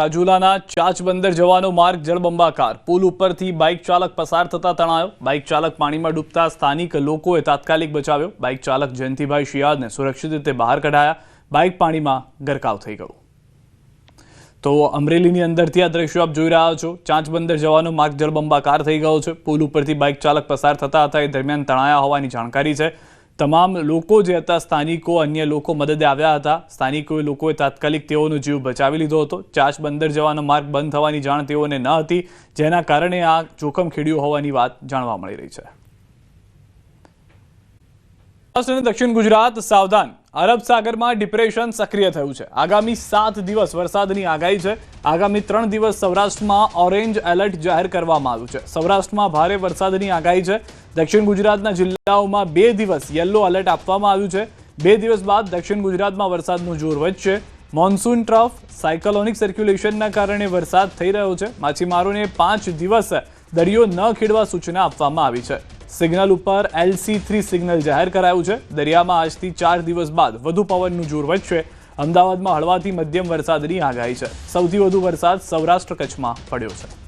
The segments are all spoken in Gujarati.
રાજુલાના ચાચબંદર જવાનો માર્ગ જળબંબાકાર. પુલ ઉપરથી બાઇક ચાલક પસાર થતા તણાયો. બાઇક ચાલક પાણીમાં ડૂબતા સ્થાનિક લોકોએ તાત્કાલિક બચાવ્યો. બાઇક ચાલક જયંતિભાઈ શિયાળને સુરક્ષિત રીતે બહાર કઢાયા. બાઇક પાણીમાં ગરકાવ થઈ ગયું. તો અમરેલીની અંદરથી આ દ્રશ્યો આપ જોઈ રહ્યા છો. ચાંચ બંદર જવાનો માર્ગ જળબંબાકાર થઈ ગયો છે. પુલ ઉપરથી બાઇક ચાલક પસાર થતા હતા. એ દરમિયાન તણાયા હોવાની જાણકારી છે. તમામ લોકો જે હતા, સ્થાનિકો, અન્ય લોકો મદદે આવ્યા હતા. સ્થાનિકોએ લોકોએ તાત્કાલિક તેઓનો જીવ બચાવી લીધો હતો. ચાંચબંદર જવાનો માર્ગ બંધ થવાની જાણ તેઓને ન હતી, જેના કારણે આ જોખમ ખેડ્યું હોવાની વાત જાણવા મળી રહી છે. દક્ષિણ ગુજરાત સાવધાન અરબ સાગરમાં ડિપ્રેશન સક્રિય થયું છે. આગામી સાત દિવસ વરસાદની આગાહી છે. આગામી ત્રણ દિવસ સૌરાષ્ટ્રમાં ઓરેન્જ એલર્ટ જાહેર કરવામાં આવ્યું છે. સૌરાષ્ટ્રમાં ભારે વરસાદની આગાહી છે. દક્ષિણ ગુજરાતના જિલ્લાઓમાં બે દિવસ યલો એલર્ટ આપવામાં આવ્યું છે. બે દિવસ બાદ દક્ષિણ ગુજરાતમાં વરસાદનું જોર વધશે. મોન્સૂન ટ્રફ, સાયકલોનિક સર્ક્યુલેશનના કારણે વરસાદ થઈ રહ્યો છે. માછીમારોને પાંચ દિવસ દરિયો ન ખેડવા સૂચના આપવામાં આવી છે. સિગ્નલ ઉપર એલસી થ્રી સિગ્નલ જાહેર કરાયું છે દરિયામાં આજથી ચાર દિવસ બાદ વધુ પવનનું જોર વધશે અમદાવાદમાં હળવાથી મધ્યમ વરસાદની આગાહી છે સૌથી વધુ વરસાદ સૌરાષ્ટ્ર કચ્છમાં પડ્યો છે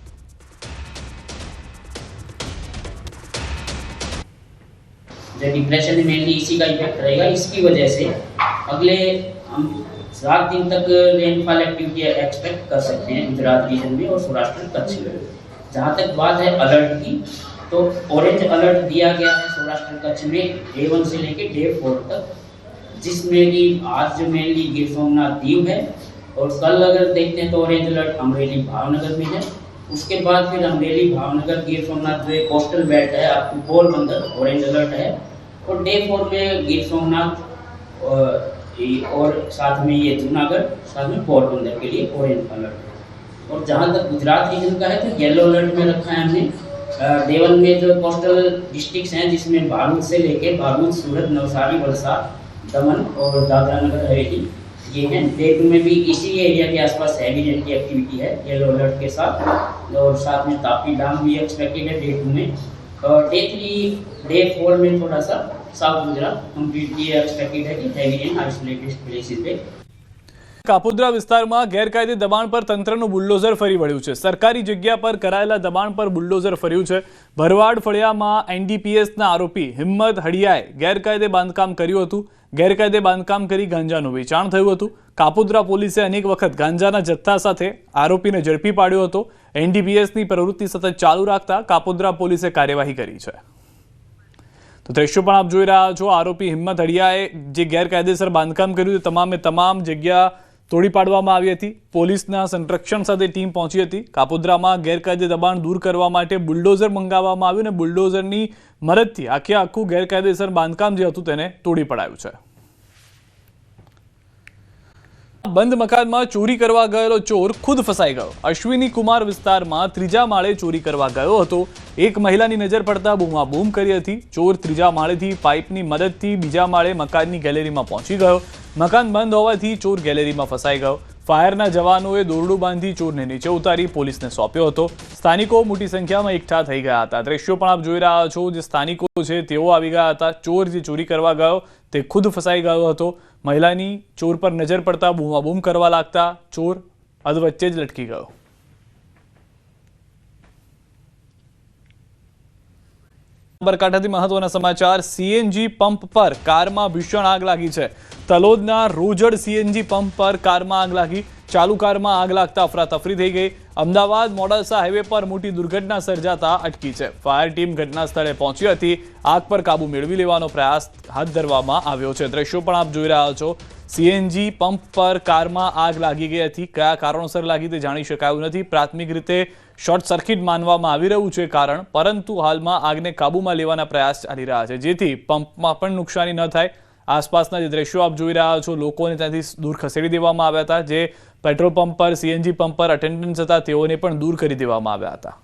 जो डिप्रेशन है मेनली इसी का इफेक्ट रहेगा इसकी वजह से अगले हम सात दिन तक रेनफॉल एक्टिविटी एक्सपेक्ट कर सकते हैं गुजरात रीजन में और सौराष्ट्र कच्छ में जहाँ तक बात है अलर्ट की तो ऑरेंज अलर्ट दिया गया है सौराष्ट्र कच्छ में डे वन से लेके डे फोर तक, जिसमें कि आज जो मेनली गिर सोमनाथ दीव है। और कल अगर देखते हैं तो ऑरेंज अलर्ट अमरेली भावनगर में है। उसके बाद फिर अमरेली भावनगर गिर सोमनाथ जो कोस्टल बेल्ट है, आपको पोरबंदर ऑरेंज अलर्ट है। और डे फोर में गिर सोमनाथ और साथ में ये जूनागढ़, साथ में पोरबंदर के लिए ऑरेंज अलर्ट और जहाँ तक गुजरात रीजन का है तो येलो अलर्ट में रखा है हमने। डेवन में जो कोस्टल डिस्ट्रिक्ट्स हैं, जिसमें भारूच से लेके भारूच सूरत, नवसारी, वलसाड, दमन और दादरा नगर हवेली ये हैं। डे में भी इसी एरिया के आसपास हैवी रेन की एक्टिविटी है येलो अलर्ट के साथ। और साथ में तापी डाम भी एक्सपेक्टेड है डे में। और डे थ्री डे फोर में थोड़ा सा साउथ गुजरात कम्प्लीटली एक्सपेक्टेड है कि हैवी रेन आइसोलेटेड प्लेसेस पे કાપોદ્રા વિસ્તારમાં ગેરકાયદે દબાણ પર તંત્રનું બુલડોઝર ફરી વળ્યું છે. સરકારી જગ્યા પર કરાયેલા દબાણ પર બુલડોઝર ફર્યું છે. ભરવાડ ફળિયામાં એનડીપીએસના આરોપી હિંમત હડિયાએ ગેરકાયદે બાંધકામ કર્યું હતું. ગેરકાયદે બાંધકામ કરી ગાંજાનું વેચાણ થયું હતું. કાપોદ્રા પોલીસે અનેક વખત ગાંજાના જથ્થા સાથે આરોપીને ઝડપી પાડ્યો હતો. એનડીપીએસની પ્રવૃત્તિ સતત ચાલુ રાખતા કાપોદ્રા પોલીસે કાર્યવાહી કરી છે. તો દ્રશ્યો પણ આપ જોઈ રહ્યા છો. આરોપી હિંમત હડિયાએ જે ગેરકાયદેસર બાંધકામ કર્યું તે તમામે તમામ જગ્યા તોડી પાડવામાં આવી હતી. પોલીસના સંરક્ષણ સાથે ટીમ પહોંચી હતી. કાપોદ્રામાં ગેરકાયદે દબાણ દૂર કરવા માટે બુલડોઝર મંગાવવામાં આવ્યું અને બુલડોઝરની મદદથી આખે આખું ગેરકાયદેસર બાંધકામ જે હતું તેને તોડી પડાયું છે. બંધ મકાનમાં ચોરી કરવા ગયેલો ચોર ખુદ ફસાઈ ગયો. અશ્વિની કુમાર વિસ્તારમાં ત્રીજા માળે ચોરી કરવા ગયો હતો. એક મહિલાની નજર પડતા બૂમાબૂમ કરી હતી. ચોર ત્રીજા માળેથી પાઇપની મદદથી બીજા માળે મકાનની ગેલેરીમાં પહોંચી ગયો. મકાન બંધ હોવાથી ચોર ગેલેરીમાં ફસાઈ ગયો. ફાયરના જવાનોએ દોરડું બાંધી ચોરને નીચે ઉતારી પોલીસને સોંપ્યો હતો. સ્થાનિકો મોટી સંખ્યામાં એકઠા થઈ ગયા હતા. દ્રશ્યો પણ આપ જોઈ રહ્યા છો. જે સ્થાનિકો છે, તેઓ આવી ગયા હતા. ચોર જે ચોરી કરવા ગયો તે ખુદ ફસાઈ ગયો હતો. મહિલાની ચોર પર નજર પડતા બૂમાબૂમ કરવા લાગતા ચોર અધવચ્ચે જ લટકી ગયો. સાબરકાંઠાથી મહત્વના સમાચાર સીએનજી પંપ પર કારમાં ભીષણ આગ લાગી છે. તલોદના રોજડ સીએનજી પંપ પર કારમાં આગ લાગી. ચાલુ કારમાં આગ લાગતા અફરાતફરી થઈ ગઈ. અમદાવાદ મોડાસા હાઈવે પર મોટી દુર્ઘટના સર્જાતા અટકી છે. ફાયર ટીમ ઘટના સ્થળે પહોંચી હતી. આગ પર કાબુ મેળવી લેવાનો પ્રયાસ હાથ ધરવામાં આવ્યો છે. દ્રશ્યો પણ આપ જોઈ રહ્યા છો. સીએનજી પંપ પર કારમાં આગ લાગી ગઈ હતી. કયા કારણોસર લાગી તે જાણી શકાયું નથી. પ્રાથમિક રીતે શોર્ટ સર્કિટ માનવામાં આવી રહ્યું છે કારણ, પરંતુ હાલમાં આગને કાબૂમાં લેવાના પ્રયાસ ચાલી રહ્યા છે. જેથી પંપમાં પણ નુકસાની ન થાય. આસપાસના જે દ્રશ્યો આપ જોઈ રહ્યા છો, લોકોને ત્યાંથી દૂર ખસેડી દેવામાં આવ્યા હતા, જે પેટ્રોલ પંપ પર, સીએનજી પંપ પર અટેન્ડન્સ હતા, તેઓને પણ દૂર કરી દેવામાં આવ્યા હતા.